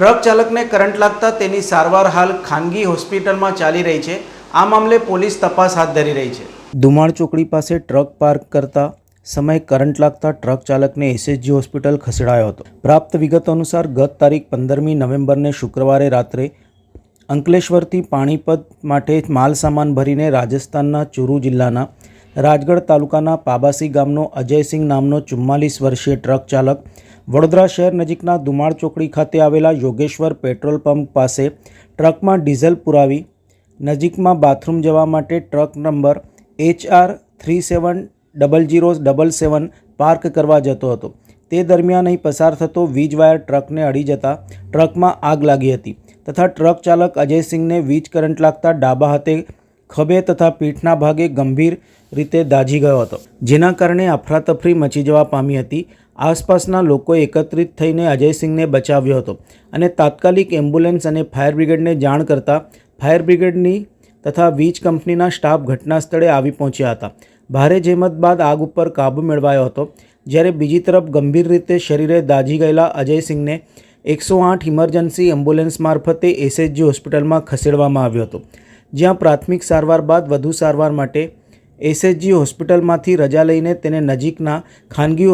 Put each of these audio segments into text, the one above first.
Truck ચાલકને current લાગતા તેની સારવાર હાલ ખાનગી હોસ્પિટલમાં ચાલી રહી છે. આ મામલે પોલીસ તપાસ હાથ ધરી રહી છે. ધુમાળ ચોકડી પાસે ટ્રક પાર્ક કરતા સમયે કરંટ લાગતા ટ્રક ચાલકને એસએચજી હોસ્પિટલ ખસેડાયો હતો. પ્રાપ્ત વિગત અનુસાર ગત તારીખ પંદરમી નવેમ્બરને શુક્રવારે રાત્રે અંકલેશ્વરથી પાણીપત માટે માલ સામાન ભરીને રાજસ્થાનના ચુરુ જિલ્લાના રાજગઢ તાલુકાના પાબાસી ગામનો અજયસિંહ નામનો ચુમ્માલીસ વર્ષીય ટ્રક ચાલક વડોદરા શહેર નજીકના ધુમાળ ચોકડી ખાતે આવેલા યોગેશ્વર પેટ્રોલ પંપ પાસે ટ્રકમાં ડીઝલ પુરાવી, નજીકમાં બાથરૂમ જવા માટે truck number HR three seven double zero double seven park કરવા જતો હતો. તે દરમિયાન અહીં પસાર થતો વીજ વાયર ટ્રકને અડી જતા ટ્રકમાં આગ લાગી હતી તથા ટ્રક ચાલક અજયસિંહને વીજ કરંટ લાગતા ડાબા હાથે ખભે તથા પીઠના ભાગે ગંભીર રીતે દાઝી ગયો હતો, જેના કારણે અફરાતફરી મચી જવા પામી હતી આસપાસના લોકો એકત્રિત થઈને અજયસિંહને બચાવ્યો હતો અને તાત્કાલિક એમ્બ્યુલન્સ અને ફાયર બ્રિગેડને જાણ કરતાં ફાયર બ્રિગેડની તથા વીજ કંપનીના સ્ટાફ ઘટના સ્થળે આવી પહોંચ્યા હતા. ભારે જહેમત બાદ આગ ઉપર કાબૂ મેળવાયો હતો, જ્યારે બીજી તરફ ગંભીર રીતે શરીરે દાઝી ગયેલા અજયસિંહને એકસો આઠ ઇમરજન્સી એમ્બ્યુલન્સ મારફતે એસએચજી હોસ્પિટલમાં ખસેડવામાં આવ્યો હતો, જ્યાં પ્રાથમિક સારવાર બાદ વધુ સારવાર માટે એસએચજી હોસ્પિટલમાંથી રજા લઈને તેને નજીકના ખાનગી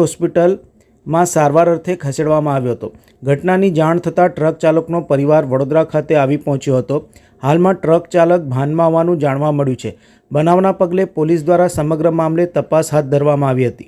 હોસ્પિટલમાં સારવાર અર્થે ખસેડવામાં આવ્યો હતો. ઘટનાની જાણ થતાં ટ્રક ચાલકનો પરિવાર વડોદરા ખાતે આવી પહોંચ્યો હતો. હાલમાં ટ્રક ચાલક ભાનમાં હોવાનું જાણવા મળ્યું છે. બનાવના પગલે પોલીસ દ્વારા સમગ્ર મામલે તપાસ હાથ ધરવામાં આવી હતી.